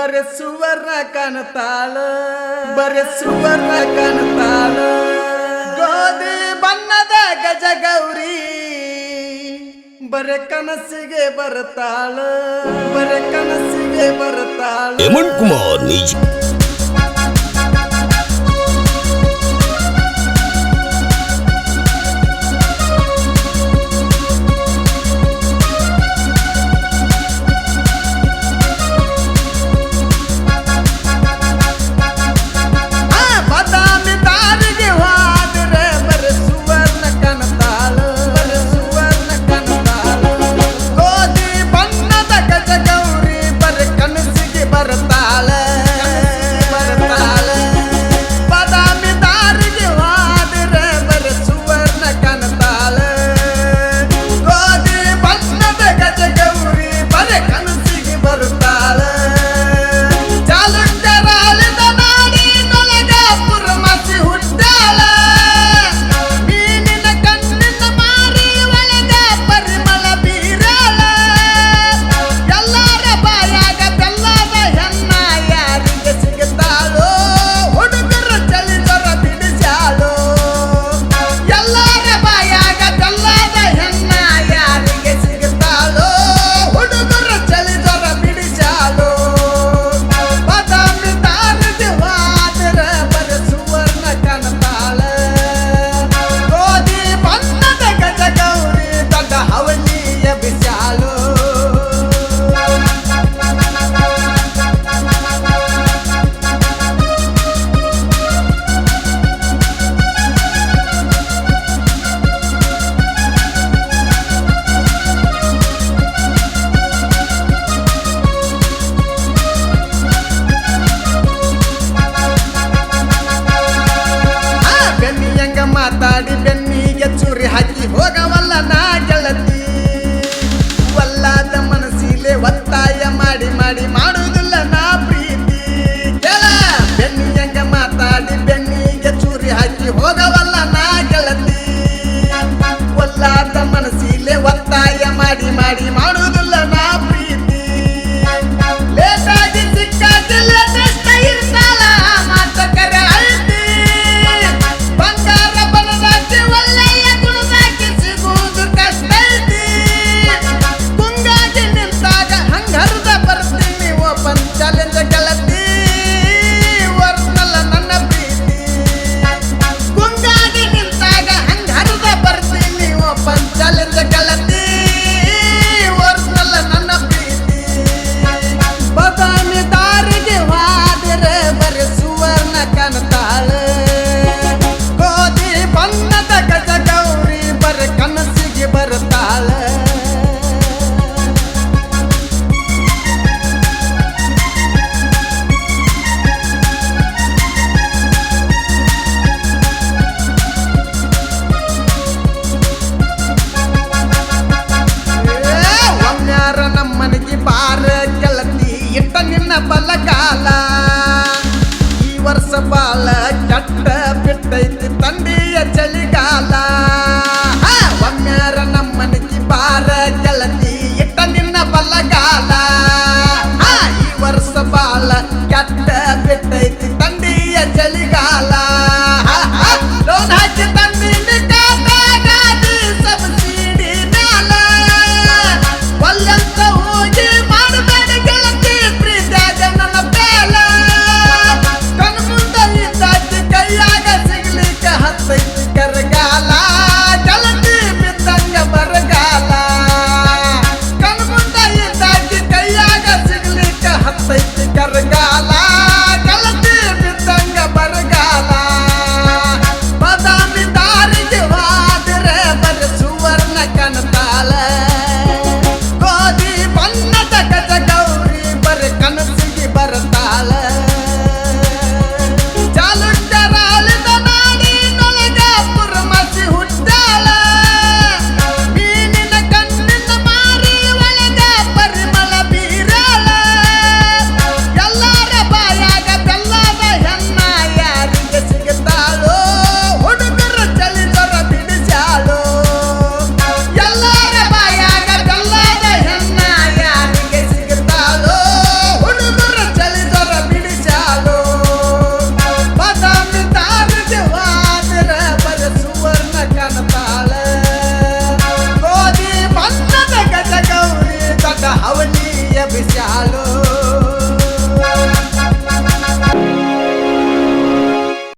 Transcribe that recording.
ಬರೆಸುವರ ಕನತಾಳ. ಬರೆಸುವರ ಕನತಾಳ. ಗೋಧಿ ಬಣ್ಣದ ಗಜ ಗೌರಿ. ಬರೆ ಕನಸಿಗೆ ಬರ್ತಾಳ. ಬರೆ ಕನಸಿಗೆ ಬರ್ತಾಳ. ಹೇಮಂತ್ ಕುಮಾರ್ ไม่กี่บา